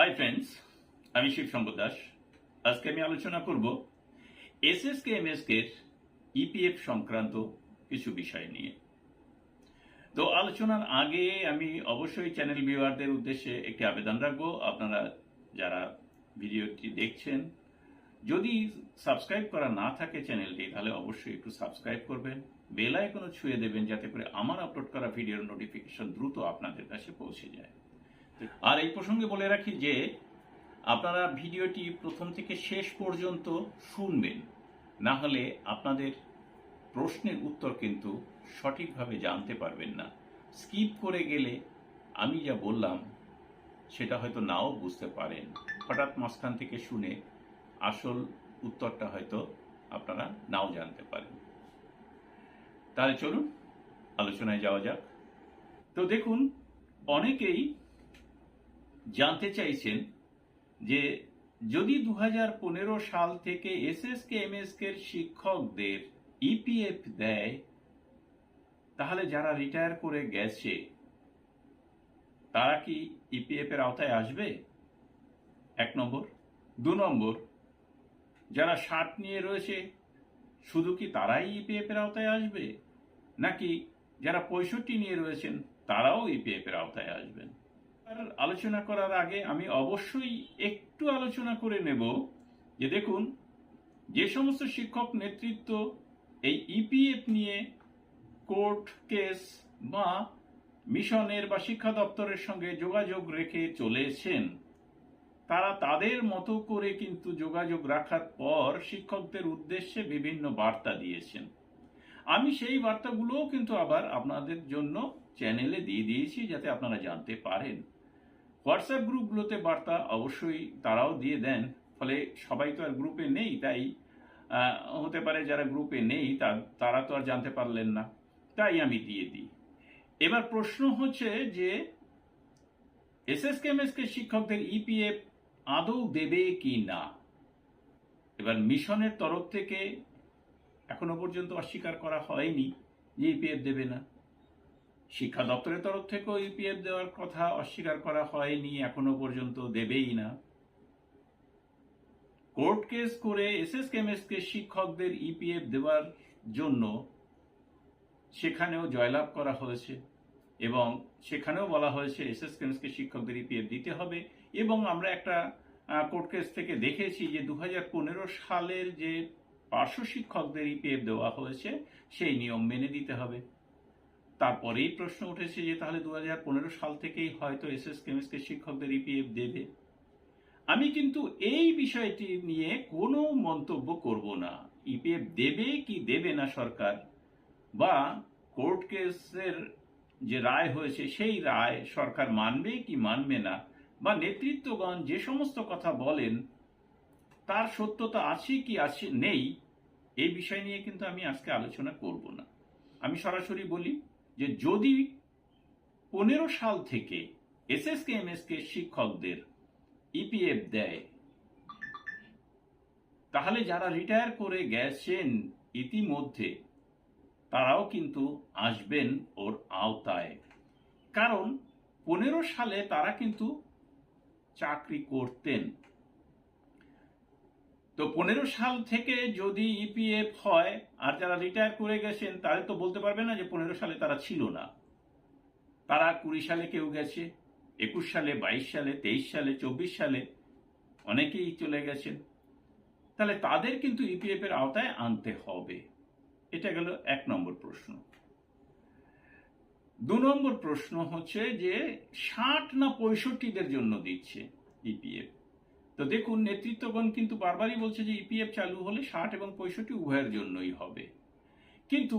Hi friends আমি শিব শঙ্কর দাস। আজকে আমি আলোচনা করব এসএসকে এমএসকে ইপিএফ সংক্রান্ত কিছু বিষয় নিয়ে। তো আলোচনার আগে আমি অবশ্যই চ্যানেল ভিউয়ারদের উদ্দেশ্যে একটি আবেদন রাখব। আপনারা যারা ভিডিওটি দেখছেন, যদি সাবস্ক্রাইব করা না থাকে চ্যানেলটি তাহলে অবশ্যই একটু সাবস্ক্রাইব করবেন। বেল আইকনও ছুঁয়ে দেবেন যাতে করে আমার আপলোড করা ভিডিওর নোটিফিকেশন দ্রুত আপনাদের কাছে পৌঁছে যায়। আর এই প্রসঙ্গে বলে রাখি যে, আপনারা ভিডিওটি প্রথম থেকে শেষ পর্যন্ত শুনবেন। না হলে আপনাদের প্রশ্নের উত্তর কিন্তু সঠিকভাবে জানতে পারবেন না। স্কিপ করে গেলে আমি যা বললাম, সেটা হয়তো নাও বুঝতে পারেন। হঠাৎ মাঝখান থেকে শুনে আসল উত্তরটা হয়তো আপনারা নাও জানতে পারেন। তাহলে চলুন, আলোচনায় যাওয়া যাক। তো দেখুন, অনেকেই জানতে চাইছেন যে যদি দু হাজার পনেরো সাল থেকে এসএসকে, এমএসকে শিক্ষকদের ইপিএফ দেয়, তাহলে যারা রিটায়ার করে গেছে, তারা কি ইপিএফ এর আওতায় আসবে? এক নম্বর। দু নম্বর, যারা ষাট নিয়ে রয়েছে, শুধু কি তারাই ইপিএফ এর আওতায় আসবে? নাকি যারা পঁয়ষট্টি নিয়ে রয়েছেন, তারাও ইপিএফ এর আওতায় আসবেন? আলোচনা করার আগে আমি অবশ্যই একটু আলোচনা করে নেব যে দেখুন, যে সমস্ত শিক্ষক নেতৃত্ব এই ইপিএফ নিয়ে কোর্ট কেস বা মিশনের বা শিক্ষা দপ্তরের সঙ্গে যোগাযোগ রেখে চলেছেন, তারা তাদের মতো করে কিন্তু যোগাযোগ রাখার পর শিক্ষকদের উদ্দেশ্যে বিভিন্ন বার্তা দিয়েছেন। আমি সেই বার্তাগুলোও কিন্তু আবার আপনাদের জন্য চ্যানেলে দিয়ে দিয়েছি যাতে আপনারা জানতে পারেন। হোয়াটসঅ্যাপ গ্রুপগুলোতে বার্তা অবশ্যই তারাও দিয়ে দেন, ফলে সবাই তো আর গ্রুপে নেই, তাই হতে পারে যারা গ্রুপে নেই, তা- তারা তো আর জানতে পারলেন না, তাই আমি দিয়ে দিই। এবার প্রশ্ন হচ্ছে যে এসএসকে এমএসকে শিক্ষকদের ইপিএফ আদৌ দেবে কি না? এবার মিশনের তরফ থেকে এখনও পর্যন্ত অস্বীকার করা হয়নি যে ইপিএফ দেবে না। শিক্ষা দপ্তরের তরফ থেকেও ইপিএফ দেওয়ার কথা অস্বীকার করা হয়নি, এখনও পর্যন্ত দেবেই না। কোর্ট কেস করে এসএস কেমএসকে শিক্ষকদের ইপিএফ দেওয়ার জন্য সেখানেও জয়লাভ করা হয়েছে এবং সেখানেও বলা হয়েছে এসএস কেমএসকে শিক্ষকদের ইপিএফ দিতে হবে এবং আমরা একটা কোর্ট কেস থেকে দেখেছি যে দু হাজার পনেরো সালের যে পার্শ্ব শিক্ষকদের ইপিএফ দেওয়া হয়েছে, সেই নিয়ম মেনে দিতে হবে। তারপরেই প্রশ্ন উঠেছে যে তাহলে দু হাজার পনেরো সাল থেকেই হয়তো এস এস কেমিস্ট্রি শিক্ষকদের ইপিএফ দেবে। আমি কিন্তু এই বিষয়টি নিয়ে কোনো মন্তব্য করব না। ইপিএফ দেবে কি দেবে না সরকার? বা কোর্ট কেসের যে রায় হয়েছে, সেই রায় সরকার মানবে কি মানবে না? বা নেতৃত্বগণ যে সমস্ত কথা বলেন, তার সত্যতা আছে কি আছে নেই, এই বিষয় নিয়ে কিন্তু আমি আজকে আলোচনা করব না। আমি সরাসরি বলি যে যদি পনেরো সাল থেকে S S K SSK, MSK শিক্ষকদের ইপিএফ দেয়, তাহলে যারা রিটায়ার করে গেছেন ইতিমধ্যে, তারাও কিন্তু আসবেন ওর আওতায়। কারণ পনেরো সালে তারা কিন্তু চাকরি করতেন। তো পনেরো সাল থেকে যদি ইপিএফ হয়, আর যারা রিটায়ার করে গেছেন তাহলে তো বলতে পারবে না যে পনেরো সালে তারা ছিল না। তারা কুড়ি সালে কেউ গেছে, একুশ সালে, বাইশ সালে, তেইশ সালে, চব্বিশ সালে অনেকেই চলে গেছেন। তাহলে তাদের কিন্তু ইপিএফ এর আওতায় আনতে হবে। এটা গেল এক নম্বর প্রশ্ন। দু নম্বর প্রশ্ন হচ্ছে যে ষাট না পঁয়ষট্টিদের জন্য দিচ্ছে ইপিএফ তো দেখুন, নেতৃত্বগণ কিন্তু বারবারই বলছে যে ইপিএফ চালু হলে ষাট এবং পঁয়ষট্টি উভয়ের জন্যই হবে। কিন্তু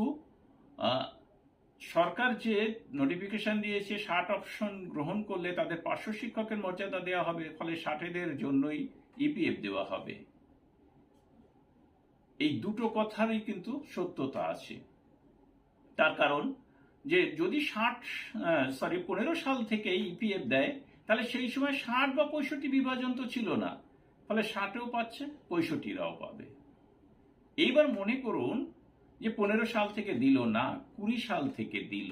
সরকার যে নোটিফিকেশন দিয়েছে, ষাট অপশন গ্রহণ করলে তাদের পার্শ্ব শিক্ষকের মর্যাদা দেওয়া হবে, ফলে ষাটেদের জন্যই ইপিএফ দেওয়া হবে। এই দুটো কথারই কিন্তু সত্যতা আছে। তার কারণ যে যদি ষাট সরি পনেরো সাল থেকে ইপিএফ দেয় তাহলে সেই সময় ষাট বা পঁয়ষট্টি বিভাজন তো ছিল না। ফলে ষাটেও পাচ্ছে, পঁয়ষট্টিরাও পাবে। এইবার মনে করুন যে পনেরো সাল থেকে দিল না, কুড়ি সাল থেকে দিল।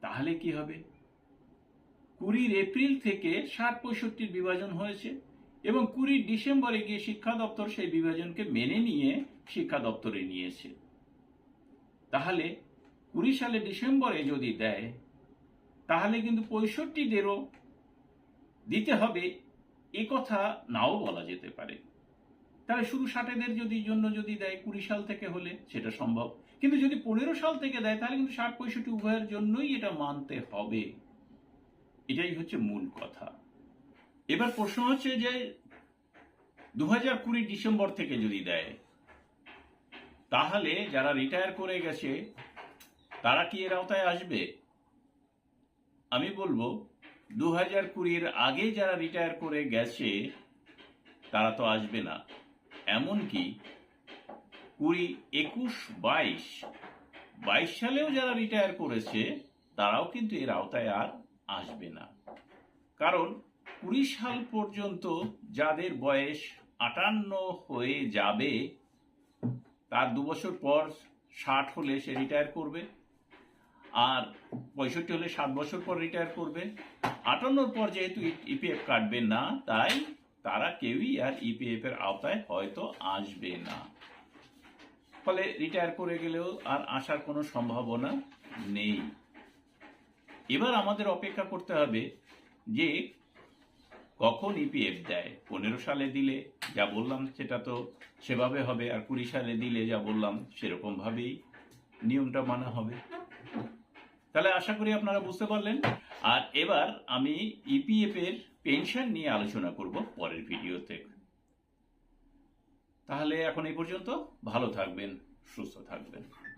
তাহলে কি হবে? কুড়ির এপ্রিল থেকে ষাট পঁয়ষট্টির বিভাজন হয়েছে এবং কুড়ি ডিসেম্বরে গিয়ে শিক্ষা দপ্তর সেই বিভাজনকে মেনে নিয়ে শিক্ষা দপ্তরে নিয়েছে। তাহলে কুড়ি সালে ডিসেম্বরে যদি দেয় তাহলে কিন্তু পঁয়ষট্টিদেরও দিতে হবে। এ কথা নাও বলা যেতে পারে। তাহলে শুধু ষাটেদের যদি জন্য যদি দেয় কুড়ি সাল থেকে হলে সেটা সম্ভব। কিন্তু যদি পনেরো সাল থেকে দেয়, তাহলে কিন্তু ষাট, পঁয়ষট্টি উভয়ের জন্যই এটা মানতে হবে। এটাই হচ্ছে মূল কথা। এবার প্রশ্ন হচ্ছে যে দু হাজার কুড়ি ডিসেম্বর থেকে যদি দেয়, তাহলে যারা রিটায়ার করে গেছে, তারা কি এর আওতায় আসবে? আমি বলব দু হাজার কুড়ির আগে যারা রিটায়ার করে গেছে, তারা তো আসবে না। এমনকি কুড়ি, একুশ, বাইশ বাইশ সালেও যারা রিটায়ার করেছে, তারাও কিন্তু এর আওতায় আর আসবে না। কারণ কুড়ি সাল পর্যন্ত যাদের বয়স আটান্ন হয়ে যাবে, তার দু বছর পর ষাট হলে সে রিটায়ার করবে। আর পঁয়ষট্টি হলে সাত বছর পর রিটায়ার করবে। আটান্নর পর যেহেতু ইপিএফ কাটবে না, তাই তারা কেউই আর ইপিএফ এর আওতায় হয়তো আসবে না। ফলে রিটায়ার করে গেলেও আর আসার কোনো সম্ভাবনা নেই। এবার আমাদের অপেক্ষা করতে হবে যে কখন ইপিএফ দেয়। পনেরো সালে দিলে যা বললাম সেটা তো সেভাবে হবে, আর কুড়ি সালে দিলে যা বললাম সেরকম ভাবেই নিয়মটা মানা হবে। তাহলে আশা করি আপনারা বুঝতে পারলেন। আর এবার আমি ইপিএফ এর পেনশন নিয়ে আলোচনা করব পরের ভিডিওতে। তাহলে এখন এই পর্যন্ত ভালো থাকবেন, সুস্থ থাকবেন।